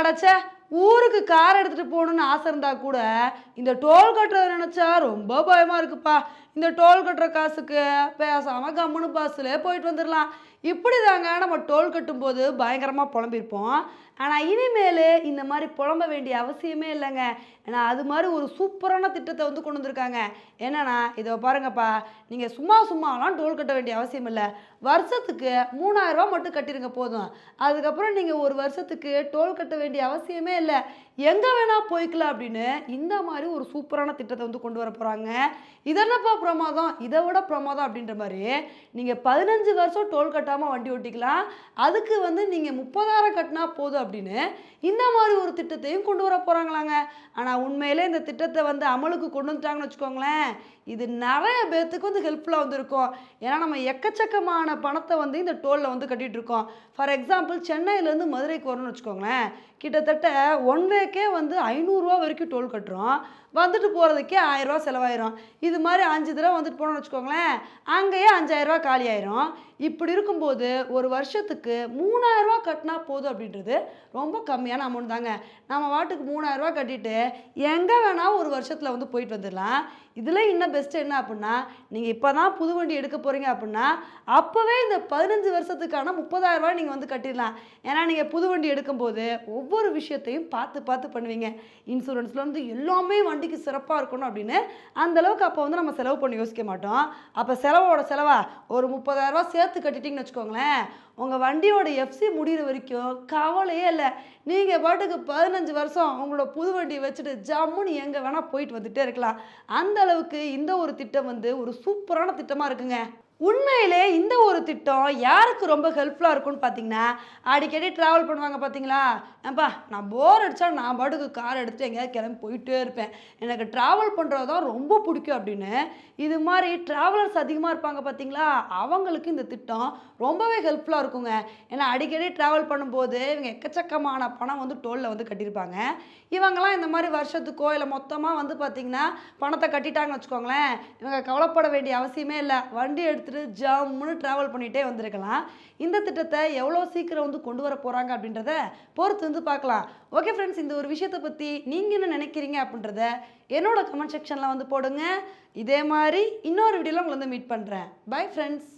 അടച്ച്. ஊருக்கு கார் எடுத்துகிட்டு போகணுன்னு ஆசை இருந்தால் கூட இந்த டோல் கட்டுறத நினச்சா ரொம்ப பயமாக இருக்குப்பா. இந்த டோல் கட்டுற காசுக்கு பேசாமல் கம்முன்னு பஸ்ஸில் போயிட்டு வந்துடலாம் இப்படி தாங்க நம்ம டோல் கட்டும்போது பயங்கரமாக புலம்பிருப்போம் ஆனால் இனிமேல் இந்த மாதிரி புலம்ப வேண்டிய அவசியமே இல்லைங்க. ஏன்னா அது மாதிரி ஒரு சூப்பரான திட்டத்தை வந்து கொண்டு வந்திருக்காங்க. என்னென்னா இதை பாருங்கப்பா நீங்கள் சும்மா சும்மாலாம் டோல் கட்ட வேண்டிய அவசியம் இல்லை. வருஷத்துக்கு மூணாயிரரூவா மட்டும் கட்டிருங்க போதும். அதுக்கப்புறம் நீங்கள் ஒரு வருஷத்துக்கு டோல் கட்ட வேண்டிய அவசியமே இல்லை. எங்கே வேணால் போய்க்கலாம் அப்படின்னு இந்த மாதிரி ஒரு சூப்பரான திட்டத்தை வந்து கொண்டு வர போகிறாங்க இதென்னப்பா பிரமாதம்? இதை விட பிரமாதம் அப்படின்ற மாதிரி நீங்கள் பதினஞ்சு வருஷம் டோல் கட்டாமல் வண்டி ஓட்டிக்கலாம். அதுக்கு வந்து நீங்கள் முப்பதாயிரம் கட்டினா போதும் அப்படின்னு இந்த மாதிரி ஒரு திட்டத்தையும் கொண்டு வர போகிறாங்களாங்க ஆனால் உண்மையிலே இந்த திட்டத்தை வந்து அமலுக்கு கொண்டு வந்துட்டாங்கன்னு வச்சுக்கோங்களேன் இது நிறைய பேர்த்துக்கு வந்து ஹெல்ப்ஃபுல்லாக வந்து இருக்கும் ஏன்னா நம்ம எக்கச்சக்கமான பணத்தை வந்து இந்த டோலில் வந்து கட்டிட்டு இருக்கோம். ஃபார் எக்ஸாம்பிள் சென்னையிலேருந்து மதுரைக்கு வரணும்னு வச்சுக்கோங்களேன் கிட்டத்தட்ட ஒன் வேக்கே வந்து ஐநூறுரூவா வரைக்கும் டோல் கட்டுறோம். வந்துட்டு போகிறதுக்கே ஆயிரரூவா செலவாயிரும். இது மாதிரி அஞ்சு தடவை வந்துட்டு போனோம்னு வச்சுக்கோங்களேன் அங்கேயே அஞ்சாயிரரூவா காலி ஆயிரும் இப்படி இருக்கும்போது ஒரு வருஷத்துக்கு மூணாயிரரூவா கட்டினா போதும் அப்படின்றது ரொம்ப கம்மியான அமௌண்ட் தாங்க. நம்ம வாட்டுக்கு மூணாயிரரூவா கட்டிட்டு எங்கே வேணால் ஒரு வருஷத்தில் வந்து போயிட்டு வந்துடலாம். இதில் இன்னும் பெஸ்ட்டு என்ன அப்படின்னா நீங்கள் இப்போ தான் புது வண்டி எடுக்க போகிறீங்க அப்படின்னா அப்போவே இந்த பதினஞ்சு வருஷத்துக்கான முப்பதாயிரரூவா நீங்கள் வந்து கட்டிடலாம். ஏன்னா நீங்கள் புது வண்டி எடுக்கும்போது ஒவ்வொரு விஷயத்தையும் பார்த்து பார்த்து பண்ணுவீங்க. இன்சூரன்ஸ்லேருந்து எல்லாமே வண்டிக்கு சிறப்பாக இருக்கணும் அப்படின்னு அந்த அளவுக்கு அப்போ வந்து நம்ம செலவு பண்ணி யோசிக்க மாட்டோம். அப்போ செலவோட செலவா? ஒரு முப்பதாயிரரூவா சேர்த்து கட்டிட்டீங்கன்னு வச்சுக்கோங்களேன். உங்கள் வண்டியோட எஃப்சி முடிகிற வரைக்கும் கவலையே இல்லை. நீங்கள் பாட்டுக்கு பதினஞ்சு வருஷம் உங்களோட புது வண்டியை வச்சுட்டு ஜம்முன்னு எங்கே வேணால் போயிட்டு வந்துட்டே இருக்கலாம். அந்த அளவுக்கு இந்த ஒரு திட்டம் வந்து ஒரு சூப்பரான திட்டமாக இருக்குங்க. உண்மையிலே இந்த ஒரு திட்டம் யாருக்கு ரொம்ப ஹெல்ப்ஃபுல்லாக இருக்கும்னு பார்த்தீங்கன்னா அடிக்கடி ட்ராவல் பண்ணுவாங்க பார்த்தீங்களா ஏப்பா நான் போர் அடித்தா நான் பாட்டுக்கு கார் எடுத்துகிட்டு எங்கேயாவது கிளம்பி போயிட்டே இருப்பேன். எனக்கு ட்ராவல் பண்ணுறது தான் ரொம்ப பிடிக்கும் அப்படின்னு. இது மாதிரி ட்ராவலர்ஸ் அதிகமாக இருப்பாங்க பார்த்தீங்களா அவங்களுக்கு இந்த திட்டம் ரொம்பவே ஹெல்ப்ஃபுல்லாக இருக்குங்க. ஏன்னா அடிக்கடி ட்ராவல் பண்ணும்போது இவங்க எக்கச்சக்கமான பணம் வந்து டோலில் வந்து கட்டியிருப்பாங்க. இவங்கெல்லாம் இந்த மாதிரி வருஷத்துக்கோ இல்லை மொத்தமாக வந்து பார்த்திங்கன்னா பணத்தை கட்டிட்டாங்கன்னு வச்சுக்கோங்களேன் இவங்க கவலைப்பட வேண்டிய அவசியமே இல்லை. வண்டி எடுத்துகிட்டு ஜம்முன்னு ட்ராவல் பண்ணிகிட்டே வந்திருக்கலாம். இந்த திட்டத்தை எவ்வளோ சீக்கிரம் வந்து கொண்டு வர போகிறாங்க அப்படின்றத பொறுத்து வந்து பார்க்கலாம். ஓகே ஃப்ரெண்ட்ஸ் இந்த ஒரு விஷயத்தை பற்றி நீங்கள் என்ன நினைக்கிறீங்க அப்படின்றத என்னோட கமெண்ட் செக்ஷனில் வந்து போடுங்க. இதே மாதிரி இன்னொரு வீடியோவில் உங்களை வந்து மீட் பண்ணுறேன் பை ஃப்ரெண்ட்ஸ்